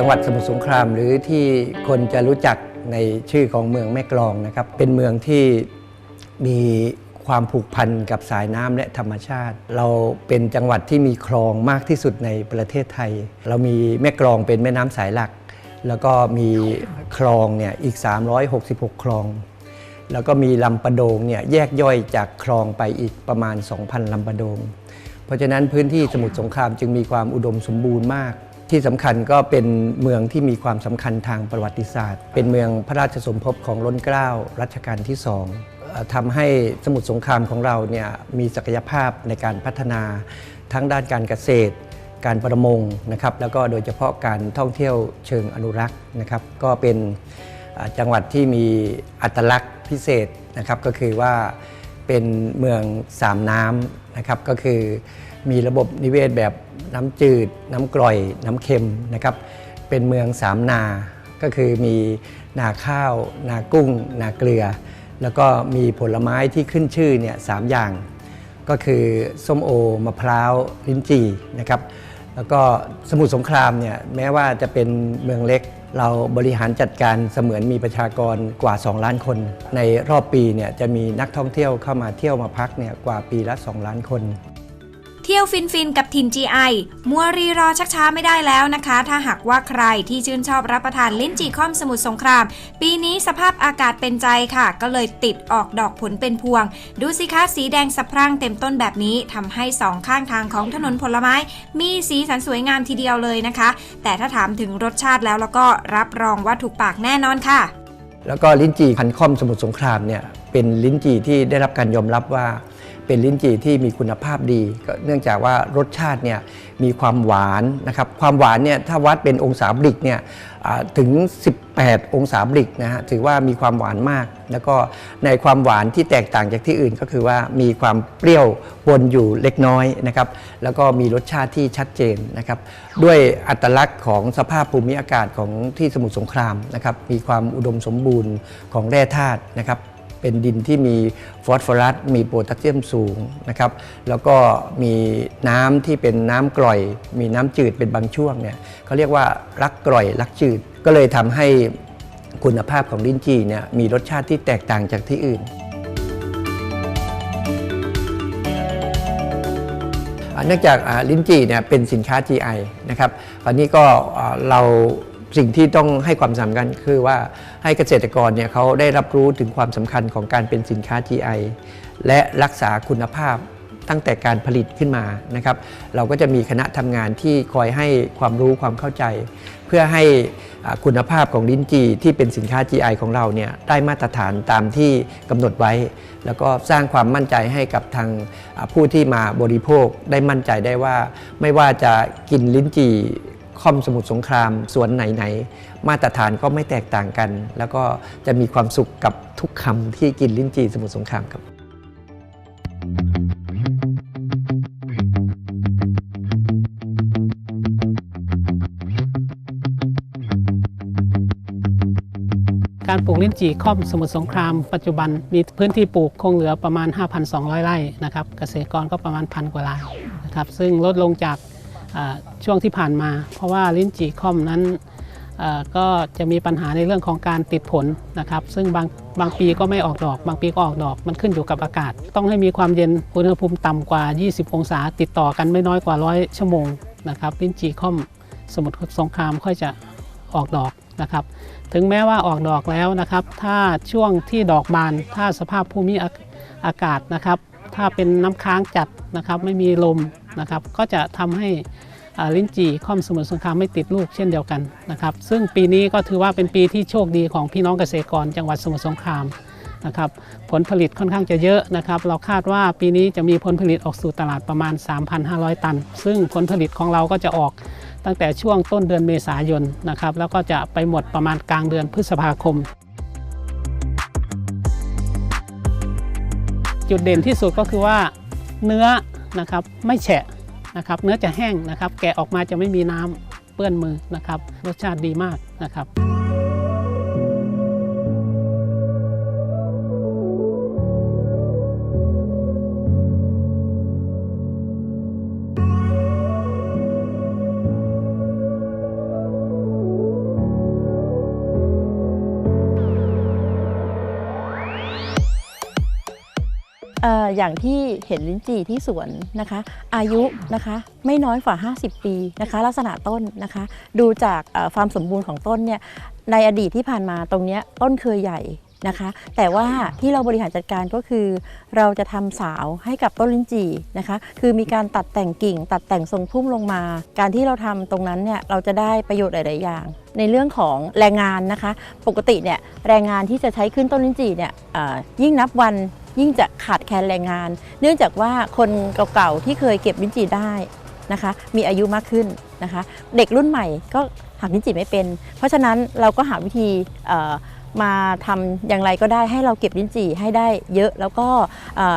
จังหวัดสมุทรสงคราม หรือที่คนจะรู้จักในชื่อของเมืองแม่กลองนะครับ เป็นเมืองที่มีความผูกพันกับสายน้ำและธรรมชาติ เราเป็นจังหวัดที่มีคลองมากที่สุดในประเทศไทย เรามีแม่กลองเป็นแม่น้ำสายหลัก แล้วก็มีคลองเนี่ยอีก 366 คลอง แล้วก็มีลำปะโดงเนี่ยแยกย่อยจากคลองไปอีกประมาณ 2,000 ลำปะโดง เพราะฉะนั้นพื้นที่สมุทรสงครามจึงมีความอุดมสมบูรณ์มาก ที่สำคัญก็เป็นเมืองที่มีความสำคัญทางประวัติศาสตร์ เป็นเมืองพระราชสมภพของล้นเกล้ารัชกาลที่สองทำให้สมุทรสงครามของเราเนี่ยมีศักยภาพในการพัฒนาทั้งด้านการเกษตร การประมงนะครับแล้วก็โดยเฉพาะการท่องเที่ยวเชิงอนุรักษ์นะครับก็เป็นจังหวัดที่มีอัตลักษณ์พิเศษนะครับก็คือว่าเป็นเมืองสามน้ำนะครับก็คือ มีระบบนิเวศแบบน้ำจืด น้ำกร่อย น้ำเค็มนะครับ เป็นเมืองสามนา ก็คือมีนาข้าว นากุ้ง นาเกลือ แล้วก็มีผลไม้ที่ขึ้นชื่อเนี่ยสามอย่าง ก็คือส้มโอ มะพร้าว ลิ้นจี่นะครับ แล้วก็สมุทรสงครามเนี่ยแม้ว่าจะเป็นเมืองเล็ก เราบริหารจัดการเสมือนมีประชากรกว่า 2 ล้านคน ในรอบปีเนี่ยจะมีนักท่องเที่ยวเข้ามาเที่ยวมาพักเนี่ยกว่าปีละ 2 ล้านคน เที่ยวฟินฟินๆกับถิ่น GI มัวรีรอชักช้าไม่ได้แล้วนะคะ ถ้าหากว่าใครที่ชื่นชอบรับประทานลิ้นจี่ค่อมสมุทรสงคราม ปีนี้สภาพอากาศเป็นใจค่ะ ก็เลยติดออกดอกผลเป็นพวง ดูสิคะสีแดงสะพรั่งเต็มต้นแบบนี้ทำให้สองข้างทางของถนนผลไม้ มีสีสันสวยงามทีเดียวเลยนะคะ แต่ถ้าถามถึงรสชาติแล้วแล้วก็รับรองว่าถูกปากแน่นอนค่ะ แล้วก็ลิ้นจี่พันค่อมสมุทรสงครามเนี่ยเป็นลิ้นจี่ที่ได้รับการยอมรับว่า เป็นลิ้นจี่ที่มีคุณภาพดี ก็เนื่องจากว่ารสชาติเนี่ยมีความหวานนะครับ ความหวานเนี่ยถ้าวัดเป็นองศาบริกเนี่ยถึง 18 องศาบริกนะฮะถือว่ามีความหวานมาก แล้วก็ในความหวานที่แตกต่างจากที่อื่นก็คือว่ามีความเปรี้ยววนอยู่เล็กน้อยนะครับ แล้วก็มีรสชาติที่ชัดเจนนะครับ ด้วยอัตลักษณ์ของสภาพภูมิอากาศของที่สมุทรสงครามนะครับ มีความอุดมสมบูรณ์ของแร่ธาตุนะครับ เป็นดินที่มีฟอสฟอรัสมีโพแทสเซียมสูงนะครับแล้วก็มีน้ำที่เป็นน้ำกร่อย มีน้ำจืดเป็นบางช่วงเนี่ยเขาเรียกว่ารักกร่อยรักจืด ก็เลยทำให้คุณภาพของลิ้นจี่เนี่ยมีรสชาติที่แตกต่างจากที่อื่น เนื่องจากลิ้นจี่เนี่ยเป็นสินค้า GI นะครับคราวนี้ก็เรา สิ่งที่ต้องให้ความสำคัญคือว่าให้เกษตรกรเนี่ยเขาได้รับรู้ถึงความสำคัญของการเป็นสินค้า GI และรักษาคุณภาพตั้งแต่การผลิตขึ้นมานะครับ เราก็จะมีคณะทำงานที่คอยให้ความรู้ความเข้าใจ เพื่อให้คุณภาพของลิ้นจี่ที่เป็นสินค้า GI ของเราเนี่ยได้มาตรฐานตามที่กำหนดไว้ แล้วก็สร้างความมั่นใจให้กับทางผู้ที่มาบริโภคได้มั่นใจได้ว่า ไม่ว่าจะกินลิ้นจี่ คอมสมุทรสงครามสวนไหนๆมาตรฐานก็ไม่แตกต่างกัน แล้วก็จะมีความสุขกับทุกคำที่กินลิ้นจี่สมุทรสงครามครับการปลูกลิ้นจี่ค่อมสมุทรสงครามปัจจุบันมีพื้นที่ปลูกคงเหลือประมาณ 5,200 ไร่นะครับเกษตรกรก็ประมาณพันกว่ารายนะครับซึ่งลดลงจาก ช่วงที่ผ่านมา เพราะว่าลิ้นจี่ค่อมนั้นก็จะมีปัญหาในเรื่องของการติดผลนะครับ ซึ่งบางบางปีก็ไม่ออกดอก บางปีก็ออกดอก มันขึ้นอยู่กับอากาศ ต้องให้มีความเย็นอุณหภูมิต่ำกว่า 20 องศา ติดต่อกันไม่น้อยกว่า100ชั่วโมงนะครับลิ้นจี่ค่อมสมุทรสงครามค่อยจะออกดอกนะครับ ถึงแม้ว่าออกดอกแล้วนะครับ ถ้าช่วงที่ดอกบาน ถ้าสภาพภูมิอากาศนะครับ ถ้าเป็นน้ำค้างจัดนะครับ ไม่มีลมนะครับ ก็จะทำให้ ลิ้นจี่ค่อมสมุทรสงครามไม่ติดลูกเช่นเดียวกันนะครับ ซึ่งปีนี้ก็ถือว่าเป็นปีที่โชคดีของพี่น้องเกษตรกรจังหวัดสมุทรสงครามนะครับผลผลิตค่อนข้างจะเยอะนะครับ เราคาดว่าปีนี้จะมีผลผลิตออกสู่ตลาดประมาณ 3,500 ตัน ซึ่งผลผลิตของเราก็จะออกตั้งแต่ช่วงต้นเดือนเมษายนนะครับ แล้วก็จะไปหมดประมาณกลางเดือนพฤษภาคม จุดเด่นที่สุดก็คือว่าเนื้อนะครับไม่แฉะ นะครับเนื้อจะแห้งนะครับ แกะออกมาจะไม่มีน้ำเปื้อนมือนะครับ รสชาติดีมากนะครับ อย่างที่เห็นลิ้นจี่ที่สวนนะคะ อายุนะคะไม่น้อยกว่า 50 ปีนะคะ ลักษณะต้นนะคะ ดูจากความสมบูรณ์ของต้นเนี่ยในอดีตที่ผ่านมาตรงนี้ต้นเคยใหญ่นะคะ แต่ว่าที่เราบริหารจัดการก็คือ เราจะทำสาวให้กับต้นลิ้นจี่นะคะ คือมีการตัดแต่งกิ่ง ตัดแต่งทรงพุ่มลงมา การที่เราทำตรงนั้นเนี่ยเราจะได้ประโยชน์หลาย ๆ อย่าง ในเรื่องของแรงงานนะคะ ปกติเนี่ยแรงงานที่จะใช้ขึ้นต้นลิ้นจี่เนี่ยยิ่งนับวัน ยิ่งจะขาดแคลนแรงงาน เนื่องจากว่าคนเก่าๆที่เคยเก็บลิ้นจี่ได้นะคะ มีอายุมากขึ้นนะคะ เด็กรุ่นใหม่ก็หักลิ้นจี่ไม่เป็น เพราะฉะนั้นเราก็หาวิธีมาทำอย่างไรก็ได้ให้เราเก็บลิ้นจี่ให้ได้เยอะ แล้วก็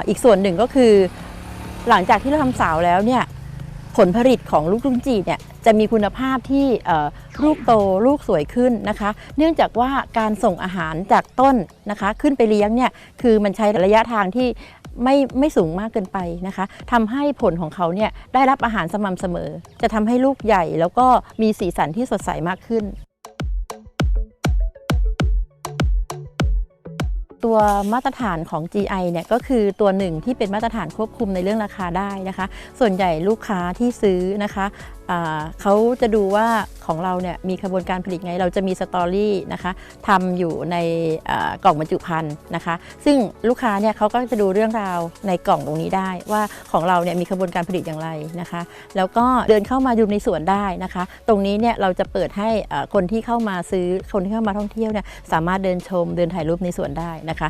อีกส่วนหนึ่งก็คือ หลังจากที่เราทำสาวแล้วเนี่ยผลผลิตของลูกลิ้นจี่เนี่ย จะมีคุณภาพที่ลูกโตลูกสวยขึ้นนะคะ เนื่องจากว่าการส่งอาหารจากต้นนะคะ ขึ้นไปเลี้ยงเนี่ยคือมันใช้ระยะทางที่ไม่ไม่สูงมากเกินไปนะคะทำให้ผลของเขาเนี่ยได้รับอาหารสม่ำเสมอ จะทำให้ลูกใหญ่แล้วก็มีสีสันที่สดใสมากขึ้น ตัวมาตรฐานของ GI เนี่ยก็คือตัวหนึ่งที่เป็นมาตรฐานควบคุมในเรื่องราคาได้นะคะ ส่วนใหญ่ลูกค้าที่ซื้อนะคะ เขาจะดูว่าของเราเนี่ยมีกระบวนการผลิตไง เราจะมีสตอรี่นะคะทำอยู่ในกล่องบรรจุภัณฑ์นะคะ ซึ่งลูกค้าเนี่ยเขาก็จะดูเรื่องราวในกล่องตรงนี้ได้ ว่าของเราเนี่ยมีกระบวนการผลิตอย่างไรนะคะ แล้วก็เดินเข้ามาดูในสวนได้นะคะ ตรงนี้เนี่ยเราจะเปิดให้คนที่เข้ามาซื้อคนที่เข้ามาท่องเที่ยวเนี่ยสามารถเดินชมเดินถ่ายรูปในสวนได้นะคะ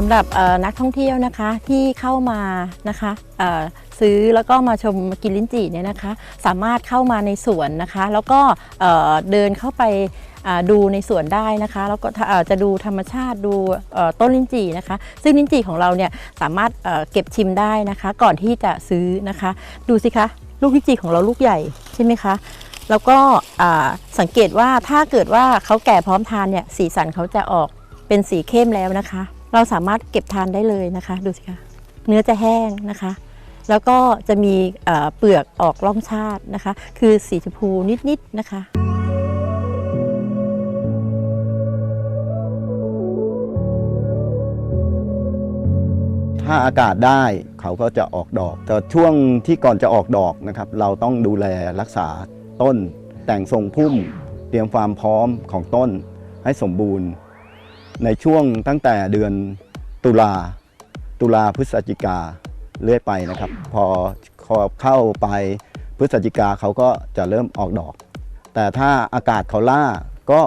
สำหรับนักท่องเที่ยวนะคะที่เข้ามานะคะซื้อแล้วก็มาชมกินลิ้นจี่เนี่ยนะคะ สามารถเข้ามาในสวนนะคะ แล้วก็เดินเข้าไปดูในสวนได้นะคะ แล้วก็จะดูธรรมชาติดูต้นลิ้นจี่นะคะ ซึ่งลิ้นจี่ของเราเนี่ยสามารถเก็บชิมได้นะคะ ก่อนที่จะซื้อนะคะ ดูสิคะลูกลิ้นจี่ของเราลูกใหญ่ใช่ไหมคะแล้วก็สังเกตว่าถ้าเกิดว่าเขาแก่พร้อมทานเนี่ยสีสันเขาจะออกเป็นสีเข้มแล้วนะคะ เราสามารถเก็บทานได้เลยนะคะ ดูสิคะเนื้อจะแห้งนะคะ แล้วก็จะมีเปลือกออกร่องชาตินะคะ คือสีชมพูนิดๆนะคะถ้าอากาศได้เขาก็จะออกดอก แต่ช่วงที่ก่อนจะออกดอกนะครับ เราต้องดูแลรักษาต้น แต่งทรงพุ่ม เตรียมความพร้อมของต้นให้สมบูรณ์ ในช่วงตั้งแต่เดือนตุลาตุลาพฤศจิกาเรื่อยไปนะครับ พอพอเข้าไปพฤศจิกาเขาก็จะเริ่มออกดอก แต่ถ้าอากาศเขาล่าก็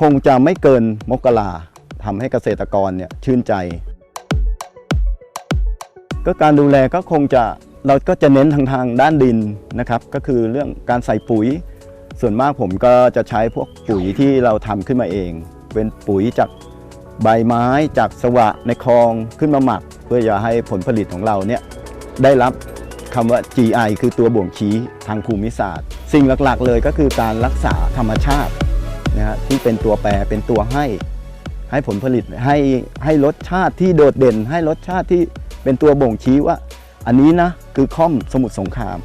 คงจะไม่เกินมกราทำให้เกษตรกรเนี่ยชื่นใจ ก็การดูแลก็คงจะเราก็จะเน้นทางทางด้านดินนะครับ ก็คือเรื่องการใส่ปุ๋ย ส่วนมากผมก็จะใช้พวกปุ๋ยที่เราทำขึ้นมาเอง เป็นปุ๋ยจาก ใบไม้จากสวะในคลองขึ้นมาหมัก เพื่อจะให้ผลผลิตของเราเนี่ยได้รับคำว่า GI คือตัวบ่งชี้ทางภูมิศาสตร์ สิ่งหลักๆเลยก็คือการรักษาธรรมชาตินะฮะที่เป็นตัวแปรเป็นตัวให้ ให้ผลผลิตให้ให้รสชาติที่โดดเด่น ให้รสชาติที่เป็นตัวบ่งชี้ว่า อันนี้นะคือค่อมสมุทรสงคราม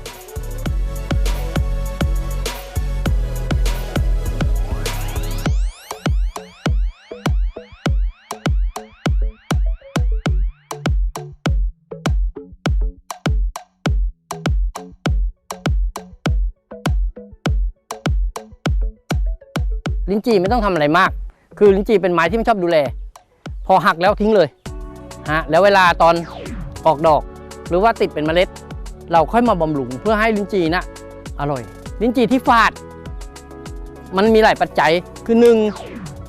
นจี่ไม่ต้องทำอะไรมาก คือลิ้นจี่เป็นไม้ที่ไม่ชอบดูแล พอหักแล้วทิ้งเลยฮะแล้วเวลาตอนออกดอก หรือว่าติดเป็นเมล็ด เราค่อยมาบำรุงเพื่อให้ลิ้นจี่นะอร่อย ลิ้นจี่ที่ฝาด มันมีหลายปัจจัยคือหนึ่ง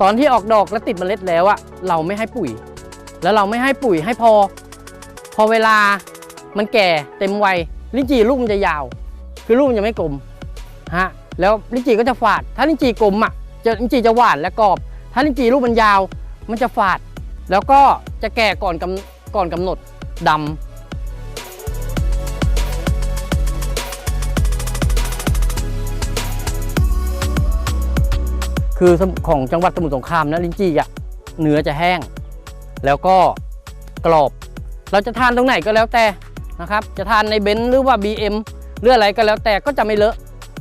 ตอนที่ออกดอกแล้วติดเมล็ดแล้วอะเราไม่ให้ปุ๋ย แล้วเราไม่ให้ปุ๋ยให้พอ พอเวลามันแก่เต็มวัยลิ้นจี่ลูกมันจะยาว คือลูกมันจะไม่กลมฮะแล้วลิ้นจี่ก็จะฝาด ถ้าลิ้นจี่กลมอะ จะลิ้นจี่จะหวานและกรอบ ถ้าลิ้นจี่ลูกมันยาว มันจะฝาด แล้วก็จะแก่ก่อนกำก่อนกำหนดดำคือของจังหวัดสมุทรสงครามนะลิ้นจี่อะเนื้อจะแห้ง แล้วก็กรอบ เราจะทานตรงไหนก็แล้วแต่นะครับ จะทานในเบนซ์หรือว่า BM หรืออะไรก็แล้วแต่ก็จะไม่เลอะ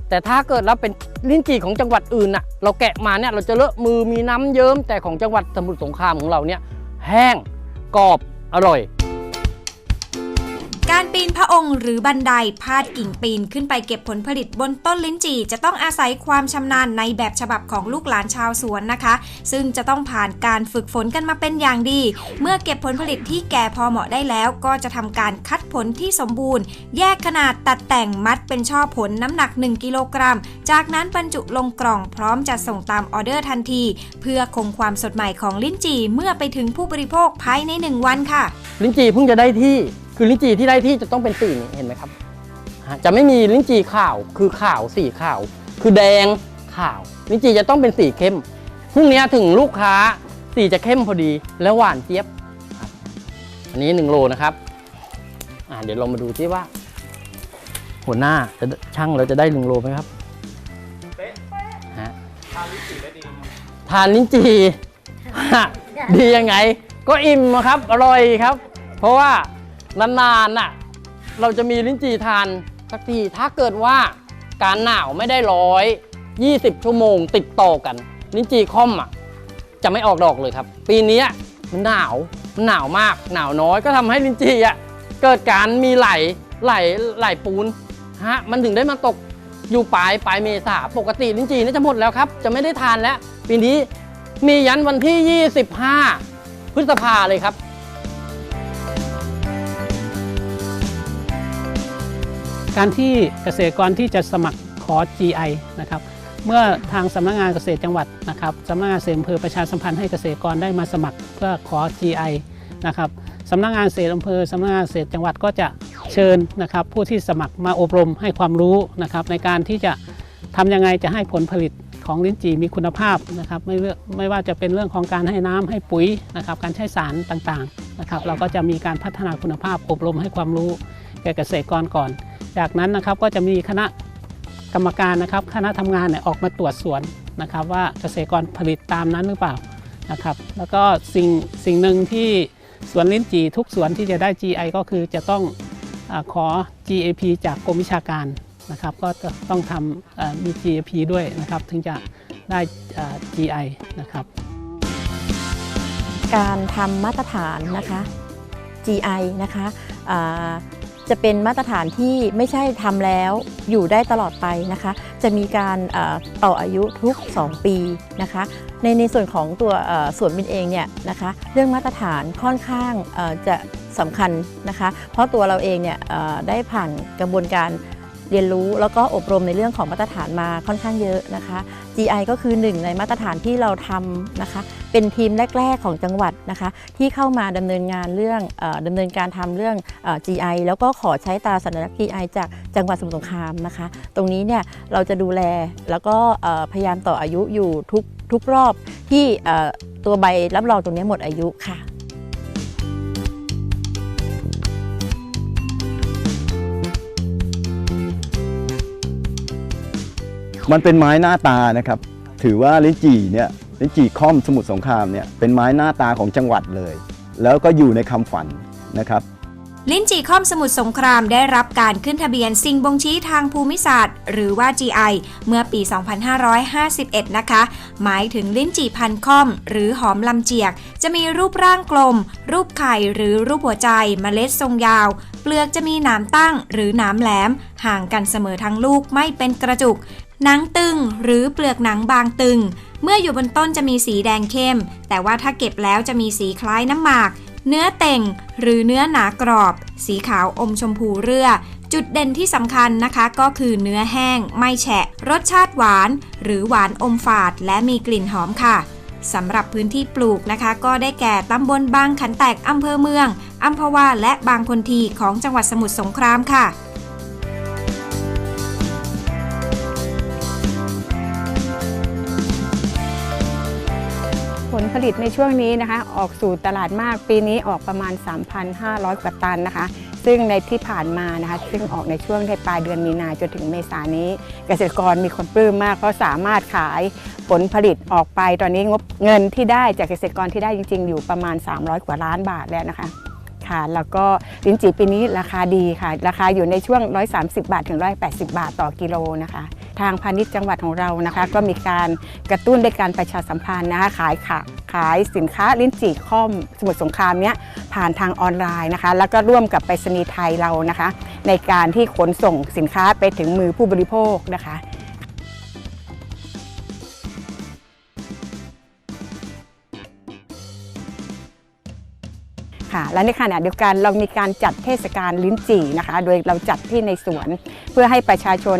แต่ถ้าเกิดเราเป็นลิ้นจี่ของจังหวัดอื่นน่ะเราแกะมาเนี่ยเราจะเลอะมือมีน้ำเยิ้มแต่ของจังหวัดสมุทรสงครามของเราเนี่ยแห้งกรอบอร่อย การปีนพระองค์หรือบันไดพาดกิ่งปีนขึ้นไปเก็บผลผลิตบนต้นลิ้นจี่ จะต้องอาศัยความชำนาญในแบบฉบับของลูกหลานชาวสวนนะคะ ซึ่งจะต้องผ่านการฝึกฝนกันมาเป็นอย่างดี เมื่อเก็บผลผลิตที่แก่พอเหมาะได้แล้ว ก็จะทำการคัดผลที่สมบูรณ์ แยกขนาดตัดแต่งมัดเป็นช่อผลน้ำหนัก 1 กิโลกรัม จากนั้นบรรจุลงกล่องพร้อมจะส่งตามออเดอร์ทันที เพื่อคงความสดใหม่ของลิ้นจี่เมื่อไปถึงผู้บริโภคภายใน 1 วันค่ะ ลิ้นจี่เพิ่งจะได้ที่ คือลิ้นจี่ที่ได้ที่จะต้องเป็นสีนี้เห็นไหมครับจะไม่มีลิ้นจี่ขาวคือขาวสีขาว คือแดงขาว ลิ้นจี่จะต้องเป็นสีเข้มพรุ่งนี้ถึงลูกค้าสีจะเข้มพอดีแล้วหวานเจี๊ยบ อันนี้1โลนะครับเดี๋ยวเรามาดูที่ว่า หัวหน้าจะช่างเราจะได้หนึ่งโลไหมครับฮะทานลิ้นจี่ได้ดีทานลิ้นจี่ดียังไง ก็อิ่มครับอร่อยครับ เพราะว่า นานๆน่ะเราจะมีลิ้นจี่ทานสักทีถ้าเกิดว่าการหนาวไม่ได้ร้อย20 ชั่วโมงติดต่อกัน ลิ้นจี่ค่อมอะจะไม่ออกดอกเลยครับ ปีนี้มันหนาวมันหนาวมากหนาวน้อยก็ทำให้ลิ้นจี่อะเกิดการมีไหลไหลไหลปูนฮะมันถึงได้มาตกอยู่ปลายปลายเมษาปกติลิ้นจี่นี่จะหมดแล้วครับ จะไม่ได้ทานแล้ว ปีนี้มียันวันที่ 25 พฤษภาเลยครับ การที่เกษตรกรที่จะสมัครขอ GI นะครับเมื่อทางสำนักงานเกษตรจังหวัดนะครับสำนักงานเกษตรอำเภอประชาสัมพันธ์ให้เกษตรกรได้มาสมัครเพื่อขอ GI นะครับสำนักงานเกษตรอำเภอสำนักงานเกษตรจังหวัดก็จะเชิญนะครับผู้ที่สมัครมาอบรมให้ความรู้นะครับในการที่จะทำยังไงจะให้ผลผลิตของลิ้นจี่มีคุณภาพนะครับไม่ไม่ว่าจะเป็นเรื่องของการให้น้ำให้ปุ๋ยนะครับการใช้สารต่างๆนะครับเราก็จะมีการพัฒนาคุณภาพอบรมให้ความรู้แก่เกษตรกรก่อน จากนั้นนะครับก็จะมีคณะกรรมการนะครับ คณะทำงานเนี่ยออกมาตรวจสวนนะครับ ว่าเกษตรกรผลิตตามนั้นหรือเปล่านะครับ แล้วก็สิ่งสิ่งหนึ่งที่สวนลิ้นจี่ทุกสวนที่จะได้ GI ก็คือจะต้องอขอ GAP จากกรมวิชาการนะครับ ก็ต้องทำมี GAP ด้วยนะครับ ถึงจะได้ GI นะครับ การทำมาตรฐานนะคะ GI นะคะอ่า จะเป็นมาตรฐานที่ไม่ใช่ทำแล้วอยู่ได้ตลอดไปนะคะ จะมีการต่ออายุทุก 2 ปีนะคะ ในในส่วนของตัวส่วนบินเองเนี่ยนะคะเรื่องมาตรฐานค่อนข้างจะสำคัญนะคะ เพราะตัวเราเองเนี่ยได้ผ่านกระบวนการ เรียนรู้แล้วก็อบรมในเรื่องของมาตรฐานมาค่อนข้างเยอะนะคะ GI ก็คือหนึ่งในมาตรฐานที่เราทำนะคะ เป็นทีมแรก ๆ ของจังหวัดนะคะ ที่เข้ามาดำเนินงานเรื่องออดำเนินการทำเรื่องอ GI แล้วก็ขอใช้ตราสัญลักษณ์ GI จากจังหวัดสมุทรสงครามนะคะ ตรงนี้เนี่ยเราจะดูแลแล้วก็พยายามต่ออายุอยู่ทุกทุกรอบที่ตัวใบรับรองตรงนี้หมดอายุค่ะ มันเป็นไม้หน้าตานะครับ ถือว่าลิ้นจี่เนี่ยลิ้นจี่ค่อมสมุทรสงครามเนี่ยเป็นไม้หน้าตาของจังหวัดเลย แล้วก็อยู่ในคำฝันนะครับ ลิ้นจี่ค่อมสมุทรสงครามได้รับการขึ้นทะเบียนสิ่งบ่งชี้ทางภูมิศาสตร์ หรือว่า GI เมื่อปี 2551 นะคะ หมายถึงลิ้นจี่พันค่อม หรือหอมลำเจียก จะมีรูปร่างกลม รูปไข่หรือรูปหัวใจเมล็ดทรงยาว เปลือกจะมีหนามตั้งหรือหนามแหลม ห่างกันเสมอทั้งลูกไม่เป็นกระจุก หนังตึงหรือเปลือกหนังบางตึง เมื่ออยู่บนต้นจะมีสีแดงเข้ม แต่ว่าถ้าเก็บแล้วจะมีสีคล้ายน้ำหมาก เนื้อเต่ง หรือเนื้อหนากรอบ สีขาวอมชมพูเรือ จุดเด่นที่สำคัญนะคะก็คือเนื้อแห้ง ไม่แฉะ รสชาติหวาน หรือหวานอมฝาด และมีกลิ่นหอมค่ะสำหรับพื้นที่ปลูกนะคะ ก็ได้แก่ตำบลบางขันแตกอำเภอเมืองอัมพวาและบางคนทีของจังหวัดสมุทรสงครามค่ะ ผลิตในช่วงนี้นะคะ ออกสู่ตลาดมากปีนี้ออกประมาณ 3,500กว่าตันนะคะ ซึ่งในที่ผ่านมานะคะ ซึ่งออกในช่วงในปลายเดือนมีนาจนถึงเมษายนนี้ เกษตรกรมีคนปลื้มมาก เพราะสามารถขายผลผลิตออกไปตอนนี้งบเงินที่ได้จากเกษตรกรที่ได้จริง ๆ อยู่ประมาณ 300 กว่าล้านบาทแล้วนะคะค่ะแล้วก็ลิ้นจี่ปีนี้ราคาดีค่ะ ราคาอยู่ในช่วง 130 บาทถึง 180 บาทต่อกิโลนะคะ ทางพาณิชย์จังหวัดของเรานะคะ ก็มีการกระตุ้นด้วยการประชาสัมพันธ์นะคะขายค่ะขายสินค้าลิ้นจี่ค่อมสมุทรสงครามเนี้ยผ่านทางออนไลน์นะคะ แล้วก็ร่วมกับไปรษณีย์ไทยเรานะคะ ในการที่ขนส่งสินค้าไปถึงมือผู้บริโภคนะคะ ค่ะ และในขณะเดียวกันเรามีการจัดเทศกาลลิ้นจี่นะคะ โดยเราจัดที่ในสวน เพื่อให้ประชาชน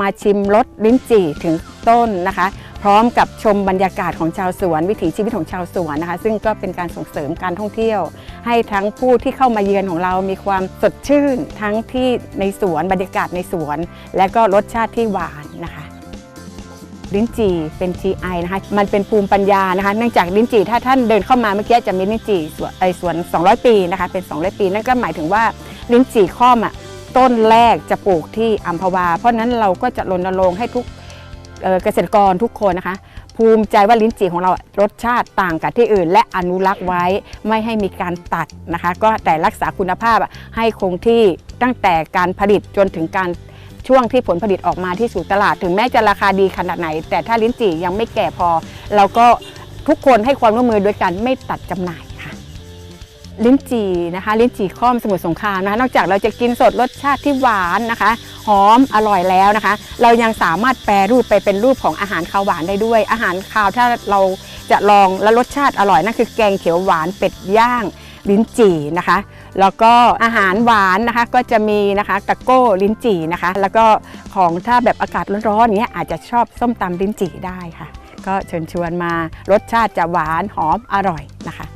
มาชิมรสลิ้นจี่ถึงต้นนะคะ พร้อมกับชมบรรยากาศของชาวสวน วิถีชีวิตของชาวสวนนะคะ ซึ่งก็เป็นการส่งเสริมการท่องเที่ยว ให้ทั้งผู้ที่เข้ามาเยือนของเรามีความสดชื่น ทั้งที่ในสวนบรรยากาศในสวน และก็รสชาติที่หวานนะคะ ลิ้นจี่เป็น GI นะคะมันเป็นภูมิปัญญานะคะเนื่องจากลิ้นจี่ถ้าท่านเดินเข้ามาเมื่อกี้จะมีลิ้นจี่สวนไอสวน 200 ปีนะคะเป็น 200 ปี นั่นก็หมายถึงว่าลิ้นจี่ข้อมอะต้นแรกจะปลูกที่อัมพวา เพราะนั้นเราก็จะรณรงค์ให้ทุกเกษตรกรทุกคนนะคะ ภูมิใจว่าลิ้นจี่ของเรารสชาติต่างกับที่อื่น และอนุรักษ์ไว้ไม่ให้มีการตัดนะคะ ก็แต่รักษาคุณภาพให้คงที่ตั้งแต่การผลิตจนถึงการ ช่วงที่ผลผลิตออกมาที่สู่ตลาด ถึงแม้จะราคาดีขนาดไหน แต่ถ้าลิ้นจี่ยังไม่แก่พอ เราก็ทุกคนให้ความร่วมมือโดยการไม่ตัดจำหน่ายค่ะ ลิ้นจี่นะคะลิ้นจี่ข้อมสมุทรสงครามนะคะนอกจากเราจะกินสดรสชาติที่หวานนะคะหอมอร่อยแล้วนะคะ เรายังสามารถแปรรูปไปเป็นรูปของอาหารคาวหวานได้ด้วย อาหารคาวถ้าเราจะลองและรสชาติอร่อยนั่นคือแกงเขียวหวานเป็ดย่างลิ้นจี่นะคะ แล้วก็อาหารหวานนะคะก็จะมีนะคะตะโก้ลิ้นจี่นะคะ แล้วก็ของถ้าแบบอากาศร้อนๆเนี้ยอาจจะชอบส้มตำลิ้นจี่ได้ค่ะ ก็เชิญชวนมารสชาติจะหวานหอมอร่อยนะคะ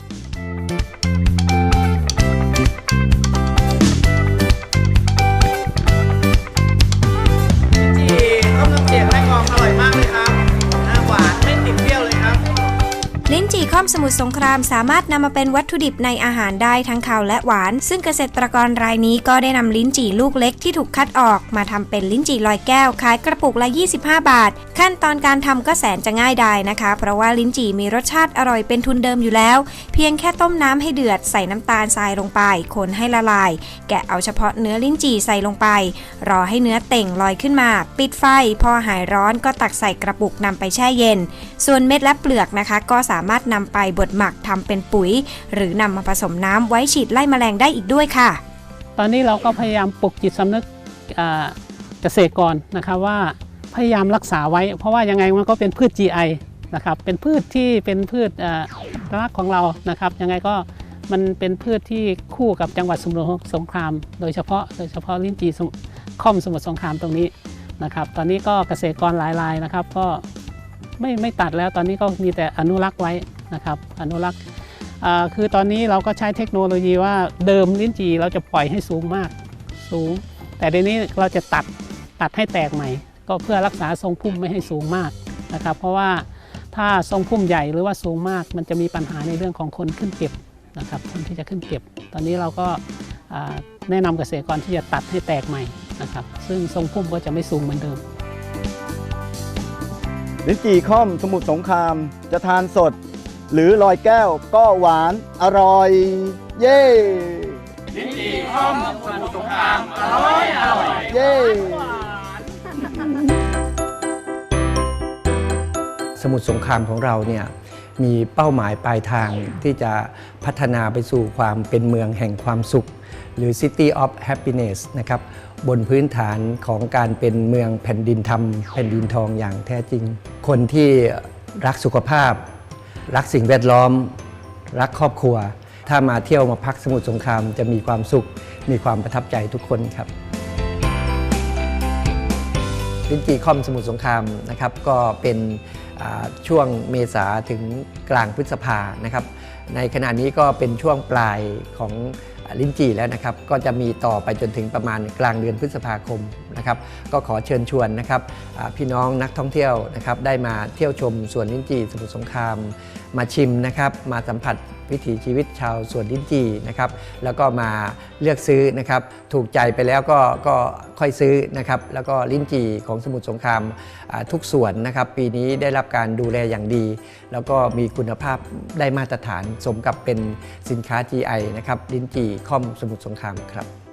ค่อมสมุทรสงครามสามารถนำมาเป็นวัตถุดิบในอาหารได้ทั้งคาวและหวาน ซึ่งเกษตรกรรายนี้ก็ได้นำลิ้นจี่ลูกเล็กที่ถูกคัดออก มาทำเป็นลิ้นจี่ลอยแก้วขายกระปุกละ 25 บาทขั้นตอนการทำก็แสนจะง่ายดายนะคะ เพราะว่าลิ้นจี่มีรสชาติอร่อยเป็นทุนเดิมอยู่แล้ว เพียงแค่ต้มน้ำให้เดือดใส่น้ำตาลทรายลงไป คนให้ละลาย แกะเอาเฉพาะเนื้อลิ้นจี่ใส่ลงไป รอให้เนื้อเต่งลอยขึ้นมา ปิดไฟ พอหายร้อนก็ตักใส่กระปุกนำไปแช่เย็น ส่วนเม็ดและเปลือกนะคะ ก็สามารถนำไปบดหมักทำเป็นปุ๋ย หรือนำมาผสมน้ำไว้ฉีดไล่แมลงได้อีกด้วยค่ะ ตอนนี้เราก็พยายามปลุกจิตสำนึกเกษตรกรนะครับว่า พยายามรักษาไว้ เพราะว่ายังไงมันก็เป็นพืช GI นะครับเป็นพืชที่เป็นพืชอ่ารักของเรานะครับยังไงก็มันเป็นพืชที่คู่กับจังหวัดสมุทรสงคราม โดยเฉพาะโดยเฉพาะลิ้นจีค่อมสมุทรสงครามตรงนี้นะครับตอนนี้ก็เกษตรกรหลายรายนะครับก็ไม่ไม่ตัดแล้วตอนนี้ก็มีแต่อนุรักษ์ไว้นะครับอนุรักษ์คือตอนนี้เราก็ใช้เทคโนโลยีว่าเดิมลิ้นจีเราจะปล่อยให้สูงมากสูง แต่เดี๋ยวนี้เราจะตัดตัดให้แตกใหม่ ก็เพื่อรักษาทรงพุ่มไม่ให้สูงมากนะครับ เพราะว่าถ้าทรงพุ่มใหญ่หรือว่าสูงมาก มันจะมีปัญหาในเรื่องของคนขึ้นเก็บนะครับคนที่จะขึ้นเก็บ ตอนนี้เราก็อ่าแนะนำเกษตรกรที่จะตัดให้แตกใหม่นะครับ ซึ่งทรงพุ่มก็จะไม่สูงเหมือนเดิมลิ้นจี่ค่อมสมุทรสงครามจะทานสด หรือลอยแก้วก็หวานอร่อย เย้ลิ้นจี่ค่อมสมุทรสงครามอร่อยอร่อยเย้ สมุทรสงครามของเราเนี่ยมีเป้าหมายปลายทางที่จะพัฒนาไปสู่ความเป็นเมืองแห่งความสุข หรือ City of Happiness นะครับบนพื้นฐานของการเป็นเมืองแผ่นดินธรรม แผ่นดินทองอย่างแท้จริง คนที่รักสุขภาพ รักสิ่งแวดล้อม รักครอบครัว ถ้ามาเที่ยวมาพักสมุทรสงครามจะมีความสุข มีความประทับใจทุกคนครับลินจีคอมสมุทรสงครามนะครับก็เป็น ช่วงเมษาถึงกลางพฤษภานะครับ ในขณะนี้ก็เป็นช่วงปลายของลิ้นจี่แล้วนะครับ ก็จะมีต่อไปจนถึงประมาณกลางเดือนพฤษภาคม นะครับก็ขอเชิญชวนนะครับพี่น้องนักท่องเที่ยวนะครับได้มาเที่ยวชมสวนลิ้นจี่สมุทรสงคราม มาชิมนะครับมาสัมผัสวิถีชีวิตชาวสวนลิ้นจี่นะครับแล้วก็มาเลือกซื้อนะครับถูกใจไปแล้วก็ก็ค่อยซื้อนะครับแล้วก็ลิ้นจี่ของสมุทรสงครามทุกส่วนนะครับปีนี้ได้รับการดูแลอย่างดี แล้วก็มีคุณภาพได้มาตรฐานสมกับเป็นสินค้า GI นะครับลิ้นจี่ค่อมสมุทรสงครามครับ